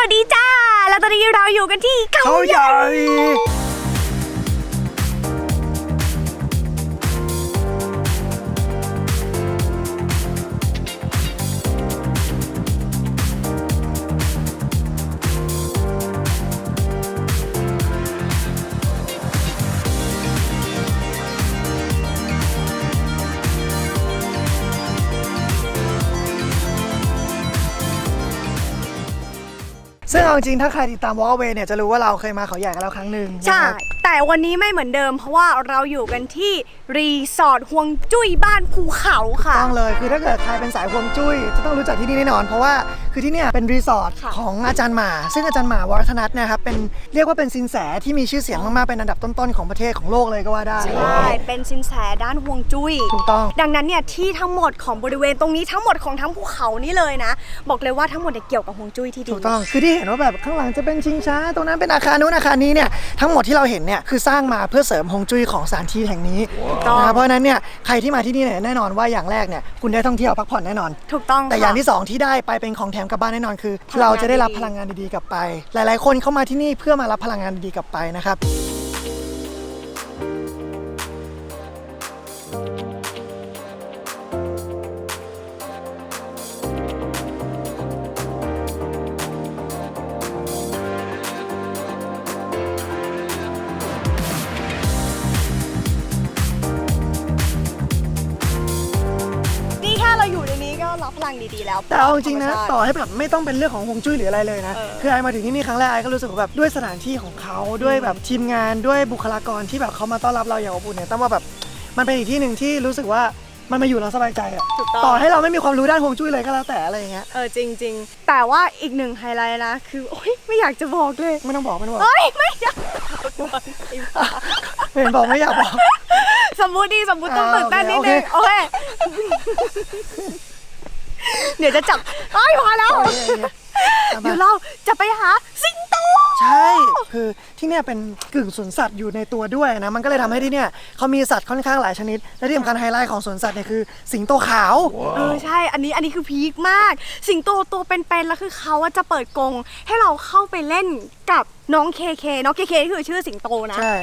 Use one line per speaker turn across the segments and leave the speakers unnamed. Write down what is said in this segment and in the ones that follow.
วัสดีจ้า แล้วตอนนี้เราอยู่กันที่เขา
เขา
ให
ให
ญ่
ญ่ ซึ่งเอาจริงๆถ้าใครติดตามวอลเวเนี่ยจะรู้ว่าเราเคยมาเขาใหญ่กันแล้วครั้งหนึ่ง
ใช่
นะครับ
แต่วันนี้ไม่เหมือนเดิม เพราะว่าเราอยู่กันที่รีสอร์ทฮวงจุ้ยบ้านภูเขาค่ะ
ต้องเลยคือถ้าเกิดใครเป็นสายฮวงจุ้ยจะต้องรู้จักที่นี่แน่นอน เพราะว่าคือที่เนี่ยเป็นรีสอร์ท
ค่ะ
ของอาจารย์หมา ซึ่งอาจารย์หมาวรธนัทเนะครับเป็นเรียกว่าเป็นซินแสที่มีชื่อเสียงมากๆเป็นอันดับต้นๆของประเทศของโลกเลยก็ว่าได้
ใช่เป็นสินแสด้านฮวงจุ้ย
ถูกต้อง
ดังนั้นเนี่ยที่ทั้งหมดของบริเวณตรงนี้ทั้งหมดของทั้งภูเขานี่เลยนะ บอกเลยว่าทั้งหมดเนี่ยเกี่ยวกับฮวงจุ้ยที่ดี
ถูกต้องคือที่เห็นว่าแบบข้างหลังจะเป็นชิงช้า ตรงนั้นเป็นอาคารนู้นอาคารนี้เนี่ยทั้งหมดที่เราเห็นเนี่ยคือสร้างมาเพื่อเสริมฮวงจุ้ยของสถานที่แห่งนี้
ต้อง
นะเพราะฉะนั้นเนี่ยใครที่มาที่นี่เนี่ยแน่นอนว่าอย่างแรกเนี่ยคุณได้ท่องเที่ยวพักผ่อนแน่นอน
ถูกต้อง
แต่อย่าง
ค่ะ
ที่สองที่ได้ไปเป็นของแถมกลับบ้านแน่นอนคือ
พลังงาน
เราจะได้รับ
ดีๆ
พลังงานดีๆกลับไป หลาย ๆ คนเข้ามาที่นี่เพื่อมารับพลังงานดีๆกลับไปนะครับ
เราอยู่ในนี้ก็รับพลังดีๆแล้ว
แต่เอาจริงๆนะ
ธมชาติ
ต่อให้แบบไม่ต้องเป็นเรื่องของฮวงจุ้ยหรืออะไรเลยนะ
เออ
คือไอมาถึงที่นี่ครั้งแรกไอก็รู้สึกว่าแบบด้วยสถานที่ของเขาด้วยแบบทีมงานด้วยบุคลากรที่แบบเขามาต้อนรับเราอย่างอบอุ่นเนี่ยต้องว่าแบบมันเป็นอีกที่หนึ่งที่รู้สึกว่ามันมาอยู่เราสบายใจอะ
ถูกต้อง
ต่อให้เราไม่มีความรู้ด้านฮวงจุ้ยเลยก็แล้วแต่อะไรอย่างเงี้ย
เออจริง ๆ แต่ว่าอีกหนึ่งไฮไลท์นะคือโอ๊ยไม่อยากจะบอกเลย
ไม่ต้องบอกไม่ต้องบอก
เฮ้ยไม่อยาก
เห็นบอกไม่อยากบอก
สมมุติดีสมมุติต้อง
อ่า
ตื่นเต้นนิด
โอเค
นึงโอเค เดี๋ยวจะจับเอ้ยพอแล้ว
โอเคโอเคเอา
เดี๋ยว
มา
เราจะไปหาสิงโต
ใช่ คือที่เนี่ยเป็นกึ่งสวนสัตว์อยู่ในตัวด้วยนะ มันก็เลยทำให้ที่เนี่ยเขามีสัตว์ค่อนข้างหลายชนิด และที่สำคัญไฮไลท์ของสวนสัตว์เนี่ยคือสิงโตขาว
เออใช่ อันนี้อันนี้คือพีคมาก สิงโตตัวเป็นๆแล้วคือเขาอะจะเปิดกรงให้เราเข้าไปเล่นกับน้องเคเคน้องเคเคคือชื่อสิงโตนะ
ใช่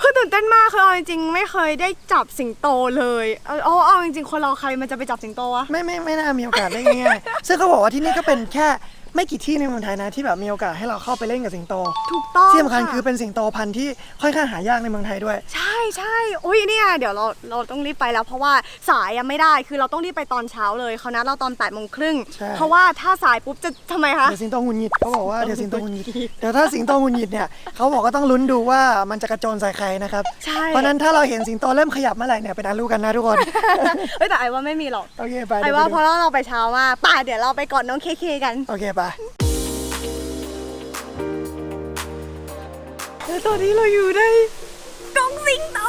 คือตื่นเต้นมากคือเอาจริงๆไม่เคยได้จับสิงโตเลยเออเอาเอาจริงๆคนเราใครมันจะไปจับสิงโตวะ
ไม่ไม่ไม่น่ามีโอกาสได้ง่ายๆซึ่งเขาบอกว่าที่นี่ก็เป็นแค่ ไม่กี่ที่ในเมืองไทยนะที่แบบมีโอกาสให้เราเข้าไปเล่นกับสิงโต
ถูกต้อง
ที่สำคัญะคือเป็นสิงโตพันธุ์ที่ค่อนข้างหายากในเมืองไทยด้วย
ใช่ใช่อุ้ยเนี่ยเดี๋ยวเราเราต้องรีบไปแล้ว เพราะว่าสายยังไม่ได้คือเราต้องรีบไปตอนเช้าเลยเขานัดเราตอน8ปดโมงครึ่ง
ใช่
เพราะว่าถ้าสายปุ๊บจะทำไมคะ
เดี๋ยวสิงโตหงุนหงิดเขาบอกว่าเดี๋ยวสิงโตหงุนหงิดเดี๋ยวถ้าสิงโตหงุนหงิดเนี่ยเขาบอกก็ต้องลุ้นดูว่ามันจะกระโจนใส่ใครนะครับ
ใช่
เพราะฉะนั้นถ้าเราเห็นสิงโตเริ่มขยับเมื่อไหร่เนี่ยเป็นอันรู้กันนะทุกคน
เฮ้ยแต่ไอ้ว่าไม่มีหรอก
โอเคไป
ไอ้
เดี๋ยว
ว่า
ไป
เพ
ดู
ราะเราไปเช้ามากป่าเดี๋ยวเราไปกอดน้องเคเคกัน
โอเคไป
แล้วตอนนี้เราอยู่ในกรงสิงโต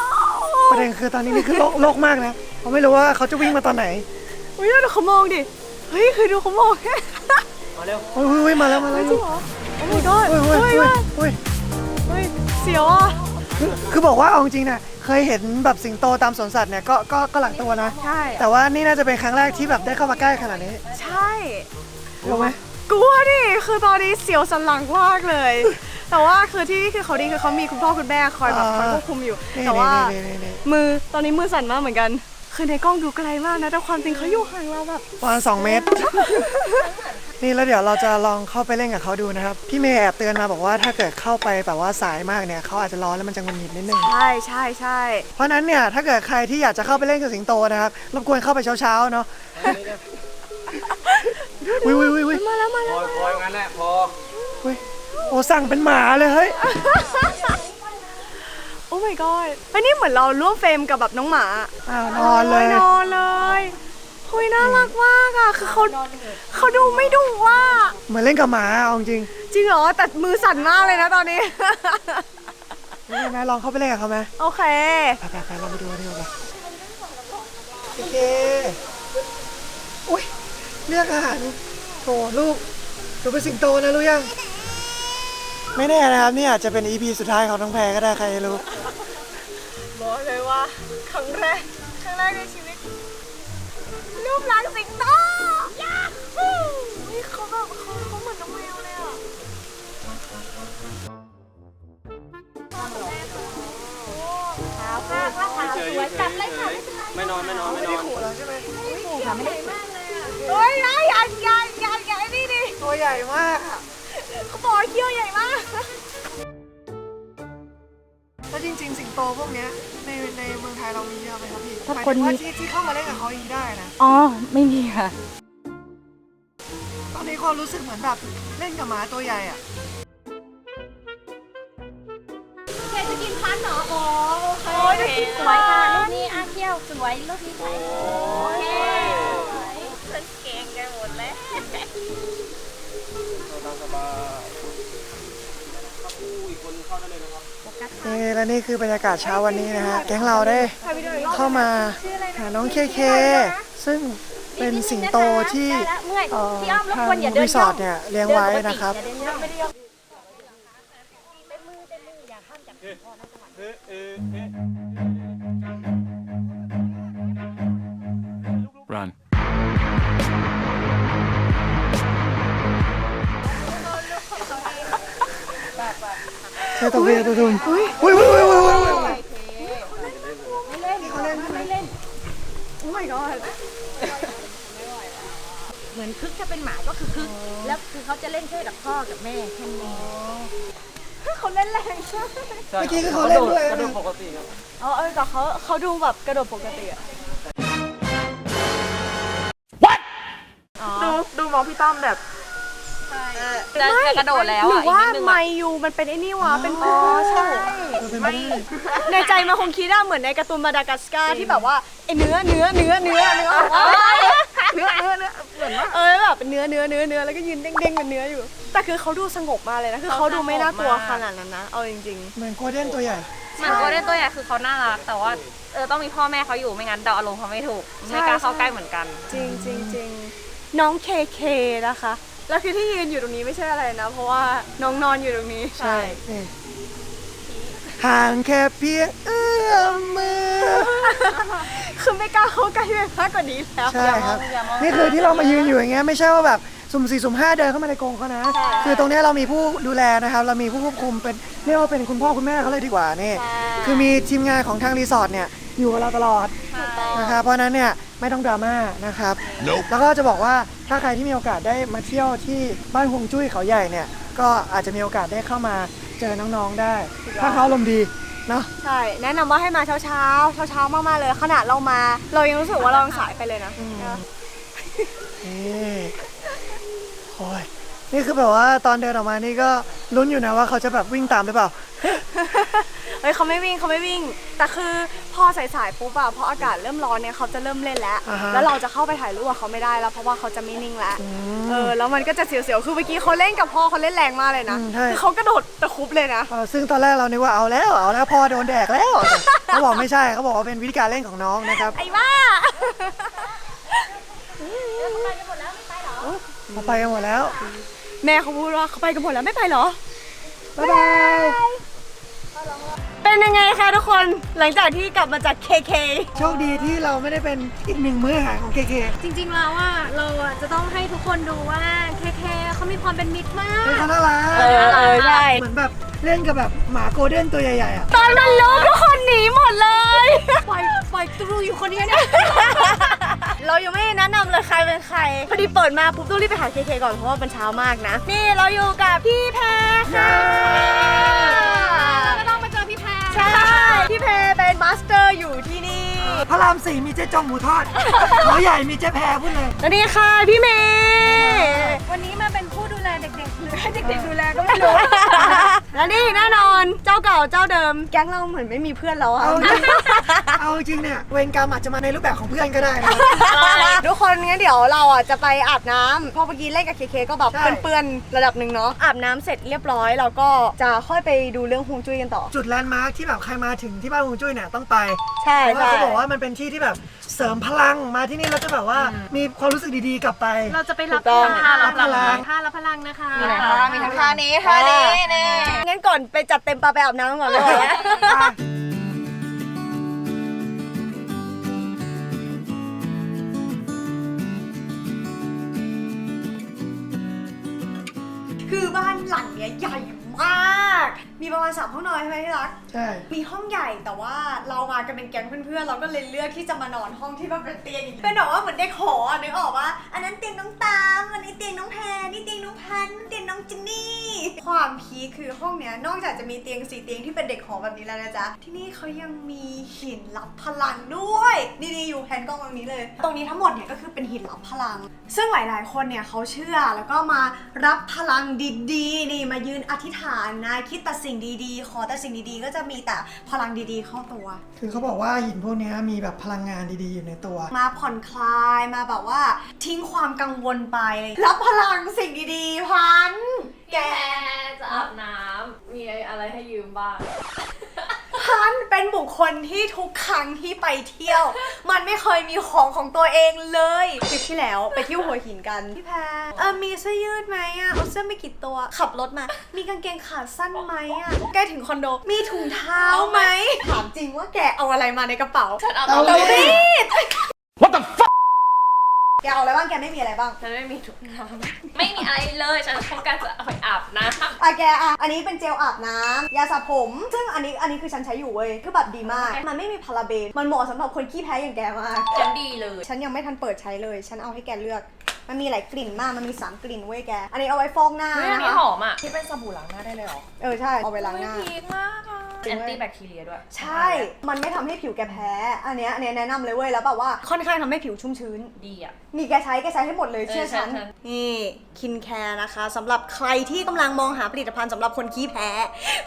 ประเด็นคือตอนนี้นี่คือโลกโลกมากนะเขาไม่รู้ว่าเขาจะวิ่งมาตอนไหน
อุ้ยดูเขามองดิ เฮ้ยคือดูเขามอง
อุ้ยอุ้ยอุ้ยมาแล้วมาแล้ว
จริงเหรอโอ้ my god
อุ้ยอุ้ย
เฮ้ย
อุ้ย
ว่า
อุ้ย
เฮ้ยเสียวอะ
คือคือบอกว่าเอาจริงๆเนี่ยเคยเห็นแบบสิงโตตามสวนสัตว์เนี่ยก็ก็ก็หลังตัวนะ
ใช่
แต่ว่านี่น่าจะเป็นครั้งแรกที่แบบได้เข้ามาใกล้ขนาดนี้
ใช่
รู้ไหม
กลัวดิคือตอนนี้เสียวสันหลังมากเลย แต่ว่าคือที่นี่คือเขาดีคือเขามีคุณพ่อคุณแม่คอยแบบคอยควบคุมอยู่
นี่
แต่ว่า
นี่นี่นี่
มือตอนนี้มือสั่นมากเหมือนกัน คือในกล้องดูไกลมากนะแต่ความจริงเขาอยู่ห่างเราแบบ
ประมาณ2เมตร นี่แล้วเดี๋ยวเราจะลองเข้าไปเล่นกับเขาดูนะครับ พี่เมย์แอบเตือนมาบอกว่าถ้าเกิดเข้าไปแบบว่าสายมากเนี่ยเขาอาจจะร้อนแล้วมันจะงุนหงิดนิดนึง
ใช่ใช่ใช่
เพราะฉะนั้นเนี่ยถ้าเกิดใครที่อยากจะเข้าไปเล่นกับสิงโตนะครับรบกวนเข้าไปเช้าๆเนาะ วิววิววิววิว
มาแล้วมาแล้ว
พออย่างนั้นแหละพอ
วิโอ้สั่งเป็นหมาเลยเฮ้ย
โอ้ my god เฮ้ยนี่เหมือนเราร่วมเฟรมกับแบบน้องหมา
อ้าวนอนเลย
นอนเลยคุยน่ารักมากอะคือเขาเขาดูไม่ดุว่า
เหมือนเล่นกับหมาเอาจริง
จริงเหรอ แต่มือสั่นมากเลยนะตอนนี้
นี่นะลองเข้าไปเล่นกับเขาไหม
โอเค
ไปไปไปลองไปดูกันดีกว่าโอเคอุ้ยเเรียกอาหารโถลูกหนูเป็นสิงโตนะรู้ยัง ไม่แน่นะครับนี่อาจจะเป็นอีพีสุดท้ายของน้องแพรก็ได้ใครรู้
บอกเลยว่าครั้งแรกครั้งแรกในชีวิต รูปร่างสิงโตยาฮูนี่เขาแบบเขาเขาเหมือนน้องแมวเลยอะ
ขาวมากาขาวสวยจับเลยค่ะไม่เป็นไรไม่นอนไม่นอนไม่นอน ไม่
ขู่เราใช่ไหม
ไม่ขู่ค่ะไม่ได้
มาก
เลย ฮ้ยไอ้ยันยันยันยันนี่ดิ
ตัวใหญ่มากอะ
เขาบอกว่าเขี้ยวใหญ่มาก
แล้วจริง ๆ สิงโตพวกเนี้ยในในเมืองไทยเรามีเยอะไหมครับพี่
ถ้า
หมาย
คน
ถึงว่า
มี
ที่ที่เข้ามาเล่นกับเขาอย่างนี้ได้นะ
อ๋อ ไม่มีค่ะ
ตอนนี้ความรู้สึกเหมือนแบบเล่นกับหมาตัวใหญ่อะ
เคจะกินพันเหรออ๋อโอเค
สวยค่ะรูปนี้อาเที่ยวสวยรูปนี้สวยโอเค ม
สบายครับผู้อีกคนเข้าได้เลยนะครับ
นี่และนี่คือบรรยากาศเช้าวันนี้นะฮะ แก๊งเราได้เข้ามาหาน้องเคเค ซึ่งเป็นสิงโตที่
ได้แล้วเมื่อย
เอ่อ
พี่อ้อมรบ
ทาง
กวนอย่าเดิน
รีสอร์ทเนี่ยเลี้ยงไว้นะครับ
เดินปกติอย่าเดินย่อง
เอ๊ะเอ๊ะเอ๊ะ
ใช่ตัวเบียตัวดุมอุ้ยอุ้ยอุ้ยอุ้ยอุ้ยอุ้ย
โอ้ my god
เหมือนคึกถ้าเป็นหมาก็คือคึก แล้วคือเขาจะเล่นแค่กับพ่อกับแม่แค่นี้
เขาเล่นแรงใช่
ใช่
เมื่อกี้ก็เขาเล่นด้วย
กระ
นะ
โดดปกติครับ
อ๋อเออแต่เขาเขาดูแบบกระโดดปกติอะ
ดูดูมองพี่ต้อมแบบ
จะจะกระโดดแล้ว
หรื
อะ
อว่า
อีกนิดนึง
ไม
อะ
ยูมันเป็นไอ้นี่วะเป็นอ๋อใช่
เออเป็นไปได้
ในใจมาคงคิดอะเหมือนในการ์ตูนมาดากัสการ์ที่แบบว่าไอ้เนื้อเนื้อเนื้อเนื้อเนื้อเนื้อเนื้อเนื้อเหมือนว่าเออแบบเป็นเนื้อเนื้อเนื้อเนื้อแล้วก็ยืนเด้งเด้งเป็นเนื้ออยู่ แต่คือเขาดูสงบมากเลยนะคือเขาดูไม่น่ากลัวขนาดนั้นนะเอาจริง
เหมือนโกลเด้นตัวใหญ่
เหมือนโกลเด้นตัวใหญ่คือเขาน่ารัก แต่ว่าเออต้องมีพ่อแม่เขาอยู่ไม่งั้นเดาอารมณ์เขาไม่ถูก
ใช่
ไม่กล้าเข้า
ใช่
ใกล้เหมือนกัน
ๆ จริงจริงจริงน้องเคเคนะคะ แล้วคือที่ยืนอยู่ตรงนี้ไม่ใช่อะไรนะ เพราะว่าน้องนอนอยู่ตรงนี้
ใช่นี่ห่างแค่เพียงเอื้อมมือ
คือไม่กล้าเข้าใกล้ไปมากกว่านี้แล้ว
ใช่ครับนี่คือที่เรามายืนอยู่อย่างเงี้ยไม่ใช่ว่าแบบสุ่มสี่สุ่มห้าเดินเข้ามาในกรงเขานะ คือตรงเนี้ยเรามีผู้ดูแลนะครับ เรามีผู้ควบคุมเป็นเรียกว่าเป็นคุณพ่อคุณแม่เขาเลยดีกว่านี่ คือมีทีมงานของทางรีสอร์ทเนี่ย อยู่กับเราตลอดนะครับเพราะฉะนั้นเนี่ยไม่ต้องดราม่านะครับ แล้วก็จะบอกว่าถ้าใครที่มีโอกาสได้มาเที่ยวที่บ้านฮวงจุ้ยเขาใหญ่เนี่ยก็อาจจะมีโอกาสได้เข้ามาเจอน้องๆได้ ถ้าเขาลมณ์ดีเนาะ
ใช่ แนะนำว่าให้มาเช้าเช้าเช้าเช้าๆมากๆเลย ขนาดเรามา เรายังรู้สึกว่าเรายังสายไปเลยนะ
นี่โอ้ยนี่คือแบบว่าตอนเดินออกมานี่ก็ลุ้นอยู่นะว่าเขาจะแบบวิ่งตามหรือเปล่า
เฮ้ยเขาไม่วิ่งเขาไม่วิ่ง แต่คือพอสายๆปุ๊บอะพออากาศเริ่มร้อนเนี่ยเขาจะเริ่มเล่นแล้ว
อ่าฮะ
แล้วเราจะเข้าไปถ่ายรูปกับเขาไม่ได้แล้วเพราะว่าเขาจะไม่นิ่งแล้ว เออแล้วมันก็จะเสียวๆ คือเมื่อกี้เขาเล่นกับพ่อเขาเล่นแรงมากเลยนะ
อืมใช่
คือเขากระโดดตะครุบเลยนะ
เออซึ่งตอนแรกเรานึกว่าเอาแล้วเอาแล้วพ่อโดนแดกแล้ว เขาบอกไม่ใช่เขาบอกว่าเป็นวิธีการเล่นของน้องนะครับ
ไอ้บ้า
เขาไปกันหมดแล้ว
แม่เขาพูดว่าเขาไปกันหมดแล้วไม่ไปเหรอ
บ๊ายบาย
เป็นยังไงคะทุกคนหลังจากที่กลับมาจาก KK
โชคดีที่เราไม่ได้เป็นอีกหนึ่งมื้ออาหารของเคเค
จริงๆแล้วว่าเราอะจะต้องให้ทุกคนดูว่า KK เขามีความเป็นมิตรมาก
เป็นคนน่ารัก
เออเออใช่
เหมือนแบบเล่นกับแบบหมาโกลเด้นตัวใหญ่ๆอะ
ตอนมันลุกทุกคนหนีหมดเลย ปล่อยปล่อยตรูอยู่คนเดียวเนี่ยเรายังไม่แนะนำเลยใครเป็นใคร พอดีเปิดมาปุ๊บต้องรีบไปหาเคเคก่อนเพราะว่ามันเช้ามากนะ นี่เราอยู่กับพี่แพรค่ะ ใช่ พี่แพรเป็นมาสเตอร์อยู่ที่นี่
พระรามสี่มีเจ๊จอมหมูทอดเขาใหญ่มีเจ๊แพรพูดเลย
และนี่ค่ะพี่เมย์
วันนี้มาเป็นผู้ดูแลเด็กๆ หรือให้เด็กๆดูแลก็
ไม่รู้ และนี่แน่นอนเจ้าเก่าเจ้าเดิม แก๊งเราเหมือนไม่มีเพื่อนแล้วอะ
เอาจ ริงเอาจริงเนี่ยเวรกรรมอาจจะมาในรูปแบบของเพื่อนก็ได้นะ
ทุกคนงั้นเดี๋ยวเราอะจะไปอาบน้ำเพราะเมื่อกี้เล่นกับเคเคก็แบบ
ใช่
เปื้อนๆระดับหนึ่งเนาะอาบน้ำเสร็จเรียบร้อยเราก็จะค่อยไปดูเรื่องฮวงจุ้ยกันต่อ
จุดแลนด์มาร์คที่แบบใครมาถึงที่บ้านฮวงจุ้ยเนี่ยต้องไป
ใช่
เพราะว่า
ใช่
เขาบอกว่ามันเป็นที่ที่แบบเสริมพลังมาที่นี่แล้วจะแบบว่ามีความรู้สึกดีๆกลับไป
เราจะไปรับ
ถูกต้อง
ท่ารับ
รับพลัง
ท่ารับพลังนะคะ
มีไหนคะมีทั้งท่านี้ท่านี้นี่งั้นก่อนไปจัดเต็มปลาไปอาบน้ำก่อนเลย คือบ้านหลังเนี้ยใหญ่มมาก มีประมาณสามห้องนอนใช่ไหมที่รัก
ใช่
มีห้องใหญ่แต่ว่าเรามากันเป็นแก๊งเพื่อนๆ เราก็เลยเลือกที่จะมานอนห้องที่มันเป็นเตียงเป็นแบบว่าเหมือนเด็กหออะนึกออกว่าอันนั้นเตียงน้องตามอันนี้เตียงน้องแพรนี่เตียงน้องพันธุ์เตียงน้องจินนี่ ความพีคคือห้องเนี้ยนอกจากจะมีเตียงสี่เตียงที่เป็นเด็กหอแบบนี้แล้วนะจ๊ะที่นี่เขายังมีหินรับพลังด้วยนี่ๆอยู่แผนกล้องตรงนี้เลย ตรงนี้ทั้งหมดเนี่ยก็คือเป็นหินรับพลัง ซึ่งหลายๆ คนเนี่ยเขาเชื่อแล้วก็มารับพลังดีๆนี่มายืนอธิษฐานนะคิดแต่สิ่งดีๆ ขอแต่สิ่งดีๆ ก็จะมีแต่พลังดีๆ เข้าตัว
คือเขาบอกว่าหินพวกเนี้ยมีแบบพลังงานดีๆ อยู่ในตัว
มาผ่อนคลายมาแบบว่า ทิ้งความกังวลไปรับพลังสิ่งดีๆพัน แก
แกจะอาบน้ำมีอะไรให้ยืมบ้าง
พันเป็นบุคคลที่ทุกครั้งที่ไปเที่ยว มันไม่เคยมีของของตัวเองเลยทริปที่แล้วไปเที่ยวหัวหินกันพี่แพรเออมีเสื้อยืดไหมอะเอาเสื้อไม่กี่ตัวขับรถมา มีกางเกงขาสั้นไหมอะใกล้ถึงคอนโดมีถุงเท้าไหมถามจริงว่าแกเอาอะไรมาในกระเป๋า
ฉันเอา
เอา
เตา
เลย
รีด
What the fuck
แกเอาอะไรบ้างแกไม่มีอะไรบ้าง
ฉันไม่มีถุงน้ำไม่มีอะไรเลยฉันต้องการจะเอาไปอาบน้ำ
อะแกอะอันนี้เป็นเจลอาบน้ำยาสระผม ซึ่งอันนี้อันนี้คือฉันใช้อยู่เว้ยคือแบบดีมาก มันไม่มีพาราเบนมันเหมาะสำหรับคนขี้แพ้อย่างแกมาก
ฉันดีเลย
ฉันยังไม่ทันเปิดใช้เลย ฉันเอาให้แกเลือก มันมีหลายกลิ่นมาก มันมี 3 กลิ่นเว้ยแก อันนี้เอาไว้ฟอกหน้า
เฮ้ยอัน
นะ
นี้
คะ
หอมอะ
ที่เป็นสบู่ล้างหน้าได้เลยเหรอ
เออใช่ เอาไปล้างหน้า
พีคมากอะ
จริ
แองน
เว้ย
ตี้แบคทีเรียด้วย
ใช่ มันไม่ทำให้ผิวแกแพ้ อันเนี้ยอันเนี้ยแนะนำเลยเว้ย แล้วแบบว่าค่อนข้างทำให้ผิวชุ่มชื้น
ดีอะ
มีแกใช้แกใช้ให้หมดเลย
เออ
เชื่อฉัน
ใช่ใช่
นี่คินแคร์นะคะสำหรับใครที่กำลังมองหาผลิตภัณฑ์สำหรับคนขี้แพ้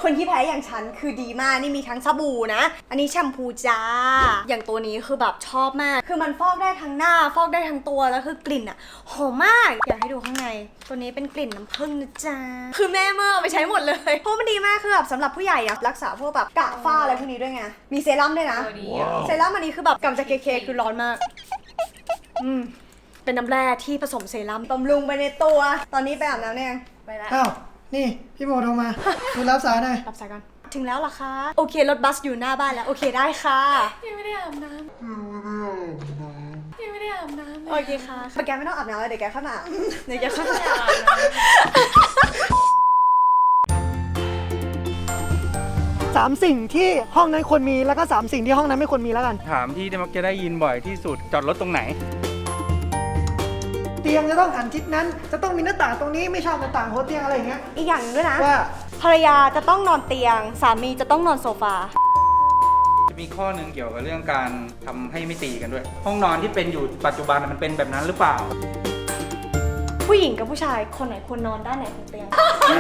คนขี้แพ้อย่างฉันคือดีมาก นี่มีทั้งสบู่นะ อันนี้แชมพูจ้า อย่างตัวนี้คือแบบชอบมาก คือมันฟอกได้ทั้งหน้า ฟอกได้ทั้งตัวแล้วคือกลิ่นอะหอมมาก อยากให้ดูข้างใน ตัวนี้เป็นกลิ่นน้ำผึ้งนะจ๊ะคือแม่เมื่อเอาไปใช้หมดเลยเพราะมันดีมากคือแบบสำหรับผู้ใหญ่อะรักษาพวกแบบกระฝ้าอะไรพวกนี้ด้วยไง มีเซรั่มด้วยนะ
เออดีอะ
เซรั่มอันนี้คือแบบกำจะเคเคคือร้อนมาก อืม เป็นน้ำแร่ที่ผสมเซรั่มบำรุงไปในตัว ตอนนี้ไปอาบน้ำเนี่ยง
ไปแล้ว
อ้าว นี่ พี่โมโทรมา คุณรับสายหน่อย
รับสายก่อน ถึงแล้วเหรอคะ โอเค รถบัสอยู่หน้าบ้านแล้ว โอเคได้ค่ะ
ยังไม่ได้อาบน้ำยังไม่ได้อาบน้ำ
โอเคค่ะ แกไม่ต้องอาบน้ำแล้วเดี๋ยวแกเข้ามาอาบเดี๋ยวแกเข้ามา
อา
อา
บ
สามสิ่งที่ห้องนั้นควรมีแล้วก็สามสิ่งที่ห้องนั้นไม่ควรมีแล้วกัน
ถามที่มักจะได้ยินบ่อยที่สุดจอดรถตรงไหน
เตียงจะต้องหันทิศนั้น จะต้องมีหน้าต่างตรงนี้ไม่ชอบหน้าต่างโคตรเตียงอะไรอย่างเงี้ย
อีกอย่างหนึ่งด้วยนะ
ว่า
ภรรยาจะต้องนอนเตียง สามีจะต้องนอนโซฟา
จะมีข้อหนึ่งเกี่ยวกับเรื่องการทำให้ไม่ตีกันด้วย ห้องนอนที่เป็นอยู่ปัจจุบันมันเป็นแบบนั้นหรือเปล่า
ผู้หญิงกับผู้ชายคนไหนควรนอนด้านไหนของเตียง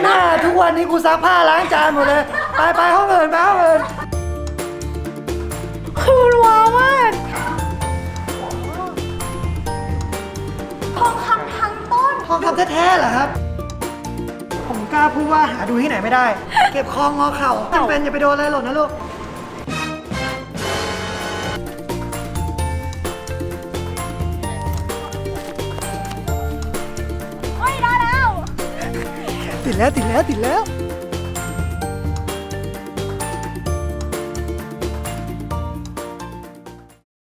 หน้าทุกวันนี้กูซักผ้าล้างจานหมดเลย ไปไปห้องอื่นไปห้องอื่น
คือมันว้าวมากทองคำทั้งต้น
ห้องคำแท้ๆเหรอครับ ผมกล้าพูดว่าหาดูที่ไหนไม่ได้ เก็บคองงอเข่าจำเป็นอย่าไปโดนอะไรหล่นนะลูก ติดแล้วติดแล้วติดแล้ว